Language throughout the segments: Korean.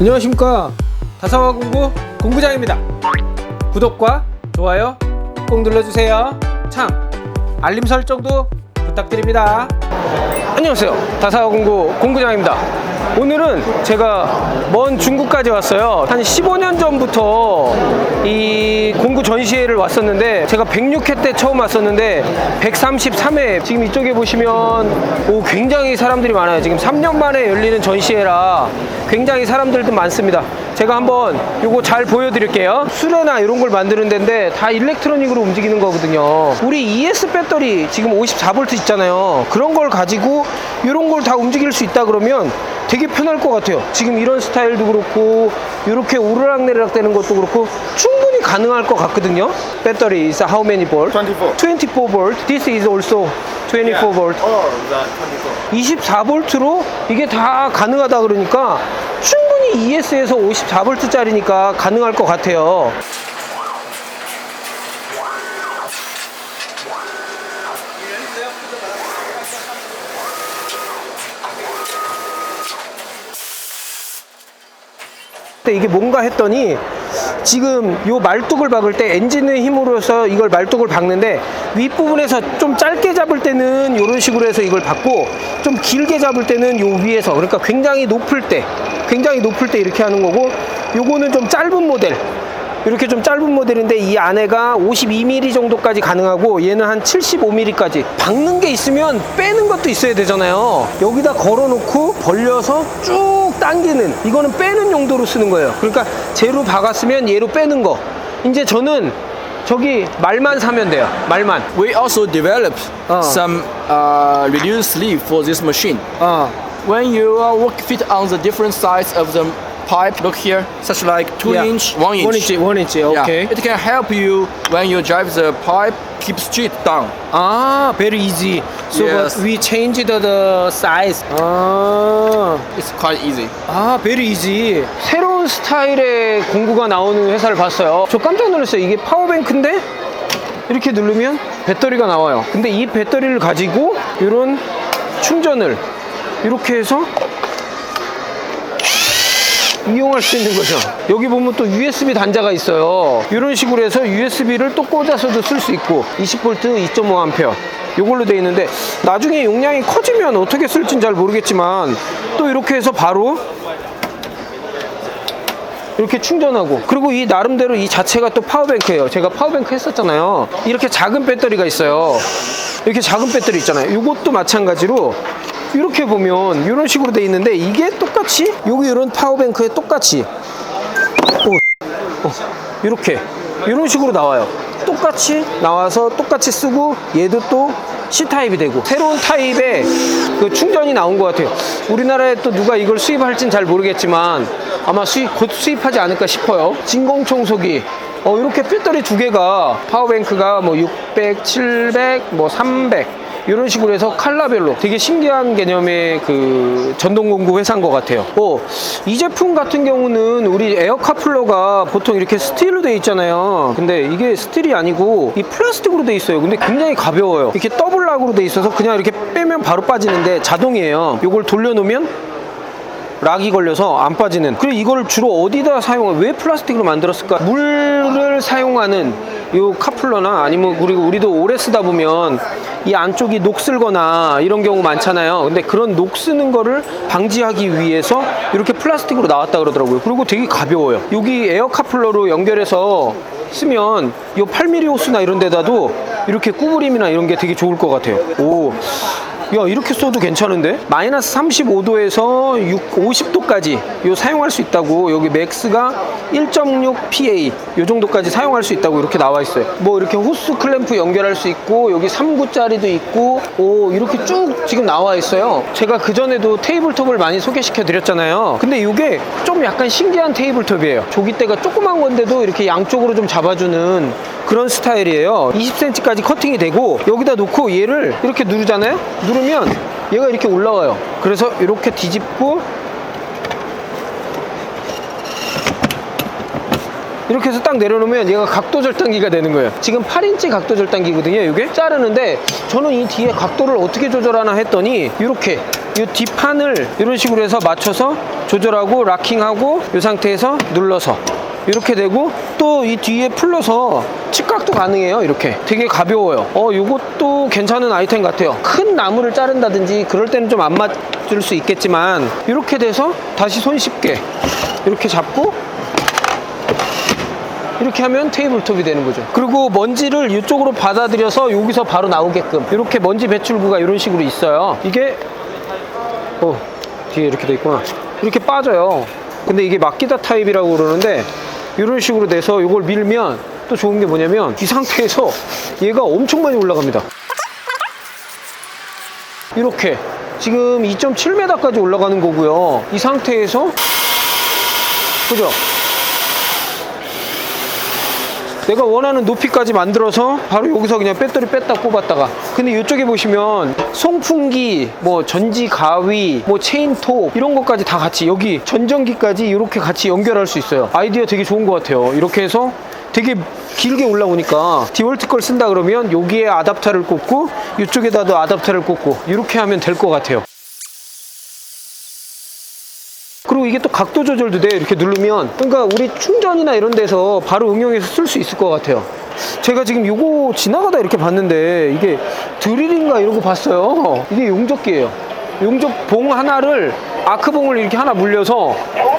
안녕하십니까. 다사와 공구 공구장입니다. 구독과 좋아요 꼭 눌러주세요. 참 알림 설정도 부탁드립니다. 안녕하세요. 다사와 공구 공구장입니다 오늘은 제가 먼 중국까지 왔어요. 한 15년 전부터 이 공구 전시회를 왔었는데 제가 106회 때 처음 왔었는데 133회 지금 이쪽에 보시면 오 굉장히 사람들이 많아요. 지금 3년 만에 열리는 전시회라 굉장히 사람들도 많습니다. 제가 한번 요거 잘 보여드릴게요. 수레나 이런 걸 만드는 데인데 다 일렉트로닉으로 움직이는 거거든요. 우리 ES 배터리 지금 54V 있잖아요. 그런 걸 가지고 이런 걸 다 움직일 수 있다 그러면 되게 편할 것 같아요 지금 이런 스타일도 그렇고 이렇게 오르락내리락 되는 것도 그렇고 충분히 가능할 것 같거든요 배터리 is how many volt? 24. 24 volt this is also 24 volt Oh, that 24. 24V로 이게 다 가능하다 그러니까 충분히 ES에서 54V짜리니까 가능할 것 같아요. 근데 이게 뭔가 했더니 지금 요 말뚝을 박을 때 엔진의 힘으로서 이걸 말뚝을 박는데 윗부분에서 좀 짧게 잡을 때는 이런 식으로 해서 이걸 박고 좀 길게 잡을 때는 요 위에서. 그러니까 굉장히 높을 때 굉장히 높을 때 이렇게 하는 거고 요거는 좀 짧은 모델 이렇게 좀 짧은 모델인데 이 안에가 52mm 정도까지 가능하고 얘는 한 75mm까지 박는 게 있으면 빼는 것도 있어야 되잖아요 여기다 걸어놓고 벌려서 쭉 당기는 이거는 빼는 용도로 쓰는 거예요 그러니까 쟤로 박았으면 얘로 빼는 거 이제 저는 저기 말만 사면 돼요 말만 We also developed Oh. some uh, reduced sleeve for this machine. 어. When you uh, work fit on the different sides of the pipe, look here, such like two Yeah. inch, one inch. 원 인치 원 인치 Yeah. 오케이 It can help you when you drive the pipe, keep straight down. 아 very easy so Yes. but we changed the size 아 It's quite easy. 아, 베리 이지. 새로운 스타일의 공구가 나오는 회사를 봤어요. 저 깜짝 놀랐어요. 이게 파워뱅크인데 이렇게 누르면 배터리가 나와요. 근데 이 배터리를 가지고 이런 충전을 이렇게 해서 이용할 수 있는 거죠. 여기 보면 또 USB 단자가 있어요. 이런 식으로 해서 USB를 또 꽂아서도 쓸 수 있고 20V 2.5A 이걸로 돼 있는데 나중에 용량이 커지면 어떻게 쓸진 잘 모르겠지만 또 이렇게 해서 바로 이렇게 충전하고 그리고 이 나름대로 이 자체가 또 파워뱅크예요. 제가 파워뱅크 했었잖아요. 이렇게 작은 배터리가 있어요. 이렇게 작은 배터리 있잖아요. 이것도 마찬가지로 이렇게 보면 이런 식으로 돼 있는데 이게 똑같이? 여기 이런 파워뱅크에 똑같이. 오, 어, 이렇게. 이런 식으로 나와요. 똑같이 나와서 똑같이 쓰고 얘도 또 C타입이 되고 새로운 타입의 그 충전이 나온 것 같아요. 우리나라에 또 누가 이걸 수입할진 잘 모르겠지만 아마 수입, 곧 수입하지 않을까 싶어요. 진공 청소기. 어, 이렇게 배터리 두 개가 파워뱅크가 뭐 600, 700, 뭐 300 이런 식으로 해서 칼라별로 되게 신기한 개념의 그 전동공구 회사인 것 같아요. 어, 이 제품 같은 경우는 우리 에어 카플러가 보통 이렇게 스틸로 돼 있잖아요. 근데 이게 스틸이 아니고 이 플라스틱으로 돼 있어요. 근데 굉장히 가벼워요. 이렇게 더블락으로 돼 있어서 그냥 이렇게 빼면 바로 빠지는데 자동이에요. 이걸 돌려놓으면 락이 걸려서 안 빠지는 그리고 이걸 주로 어디다 사용해 왜 플라스틱으로 만들었을까 물을 사용하는 요 카플러나 아니면 그리고 우리도 오래 쓰다 보면 이 안쪽이 녹슬거나 이런 경우 많잖아요. 근데 그런 녹쓰는 거를 방지하기 위해서 이렇게 플라스틱으로 나왔다 그러더라고요. 그리고 되게 가벼워요. 여기 에어 카플러로 연결해서 쓰면 이 8mm 호스나 이런 데다도 이렇게 구부림이나 이런 게 되게 좋을 것 같아요. 오 야 이렇게 써도 괜찮은데? 마이너스 35도에서 6, 50도까지 요 사용할 수 있다고. 여기 맥스가 1.6 PA 요 정도까지 사용할 수 있다고 이렇게 나와 있어요. 뭐 이렇게 호스 클램프 연결할 수 있고 여기 3구짜리도 있고 오 이렇게 쭉 지금 나와 있어요. 제가 그전에도 테이블톱을 많이 소개시켜 드렸잖아요. 근데 이게 좀 약간 신기한 테이블톱이에요. 조기대가 조그만 건데도 이렇게 양쪽으로 좀 잡아주는 그런 스타일이에요. 20cm까지 커팅이 되고 여기다 놓고 얘를 이렇게 누르잖아요? 누르면 얘가 이렇게 올라와요. 그래서 이렇게 뒤집고 이렇게 해서 딱 내려놓으면 얘가 각도 절단기가 되는 거예요. 지금 8인치 각도 절단기거든요 이게? 자르는데 저는 이 뒤에 각도를 어떻게 조절하나 했더니 이렇게 이 뒷판을 이런 식으로 해서 맞춰서 조절하고 락킹하고 이 상태에서 눌러서 이렇게 되고 또 이 뒤에 풀러서 직각도 가능해요 이렇게 되게 가벼워요 어 요것도 괜찮은 아이템 같아요 큰 나무를 자른다든지 그럴 때는 좀 안 맞을 수 있겠지만 이렇게 돼서 다시 손쉽게 이렇게 잡고 이렇게 하면 테이블톱이 되는 거죠. 그리고 먼지를 이쪽으로 받아들여서 여기서 바로 나오게끔 이렇게 먼지 배출구가 이런 식으로 있어요. 이게 어 뒤에 이렇게 돼 있구나. 이렇게 빠져요. 근데 이게 막기다 타입이라고 그러는데 이런 식으로 돼서 이걸 밀면 또 좋은 게 뭐냐면 이 상태에서 얘가 엄청 많이 올라갑니다. 이렇게 지금 2.7m까지 올라가는 거고요. 이 상태에서 그죠? 내가 원하는 높이까지 만들어서 바로 여기서 그냥 배터리 뺐다 꼽았다가. 근데 이쪽에 보시면 송풍기 뭐 전지 가위 뭐 체인톱 이런 것까지 다 같이 여기 전전기까지 이렇게 같이 연결할 수 있어요. 아이디어 되게 좋은 것 같아요. 이렇게 해서 되게 길게 올라오니까 디월트 걸 쓴다 그러면 여기에 아답터를 꽂고 이쪽에다도 아답터를 꽂고 이렇게 하면 될 것 같아요 그리고 이게 또 각도 조절도 돼 이렇게 누르면. 그러니까 우리 충전이나 이런 데서 바로 응용해서 쓸 수 있을 것 같아요. 제가 지금 요거 지나가다 이렇게 봤는데 이게 드릴인가 거 봤어요. 이게 용접기예요. 용접 봉 하나를 아크봉을 이렇게 하나 물려서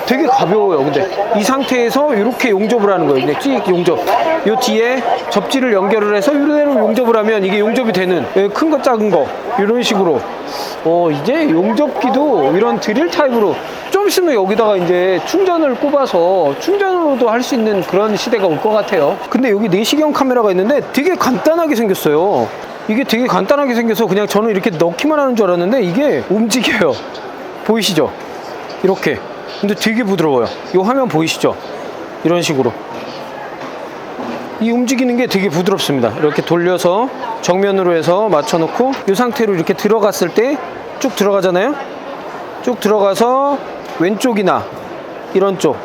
되게 가벼워요 근데. 이 상태에서 이렇게 용접을 하는 거예요. 찍 용접. 요 뒤에 접지를 연결을 해서 이대로 용접을 하면 이게 용접이 되는 큰 거 작은 거. 이런 식으로. 어 이제 용접기도 이런 드릴 타입으로 좀 있으면 여기다가 이제 충전을 꼽아서 충전으로도 할 수 있는 그런 시대가 올 것 같아요. 근데 여기 내시경 카메라가 있는데 되게 간단하게 생겼어요. 이게 되게 간단하게 생겨서 그냥 저는 이렇게 넣기만 하는 줄 알았는데 이게 움직여요. 보이시죠? 이렇게. 근데 되게 부드러워요. 이 화면 보이시죠? 이런 식으로. 이 움직이는 게 되게 부드럽습니다. 이렇게 돌려서 정면으로 해서 맞춰놓고 이 상태로 이렇게 들어갔을 때 쭉 들어가잖아요. 쭉 들어가서 왼쪽이나 이런 쪽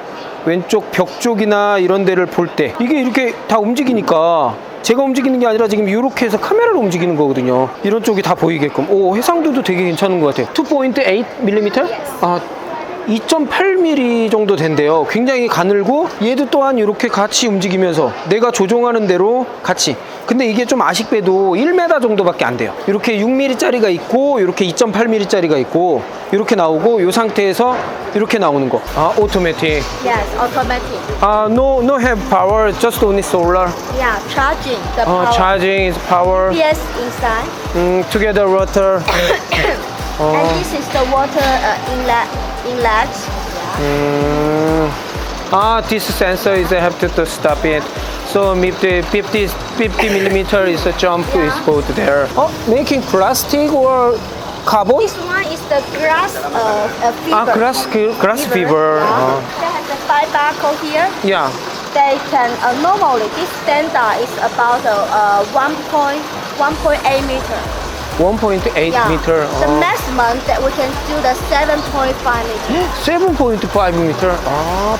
왼쪽 벽 쪽이나 이런 데를 볼 때 이게 이렇게 다 움직이니까 제가 움직이는 게 아니라 지금 이렇게 해서 카메라를 움직이는 거거든요. 이런 쪽이 다 보이게끔. 오 해상도도 되게 괜찮은 것 같아요. 2.8mm? 아 2.8mm 정도 된대요. 굉장히 가늘고 얘도 또한 이렇게 같이 움직이면서 내가 조종하는 대로 같이. 근데 이게 좀 아쉽게도 1m 정도밖에 안 돼요. 이렇게 6mm짜리가 있고 이렇게 2.8mm짜리가 있고 이렇게 나오고 이 상태에서 이렇게 나오는 거. 아, 오토매틱. Yes, automatic. 아, no no have power, just only solar. Yeah, charging the 어, power. charging is power. PS inside. 음, together water. And this is the water uh, inlet. Inlet. Mm. Ah, this sensor is I have to, to stop it. So if the 50, 50 millimeter is a jump is go to there. Oh, making plastic or carbon? This one is the grass uh, uh, fiber. Ah, grass grass fiber. Yeah. Ah, They have the five barcode here. yeah. They can uh, normally this standard is about uh, uh, 1.1.8 meter. 1.8 Yeah. meter. The uh-huh. Oh. maximum that we can do the 7.5 meter. 7.5 meter. 아,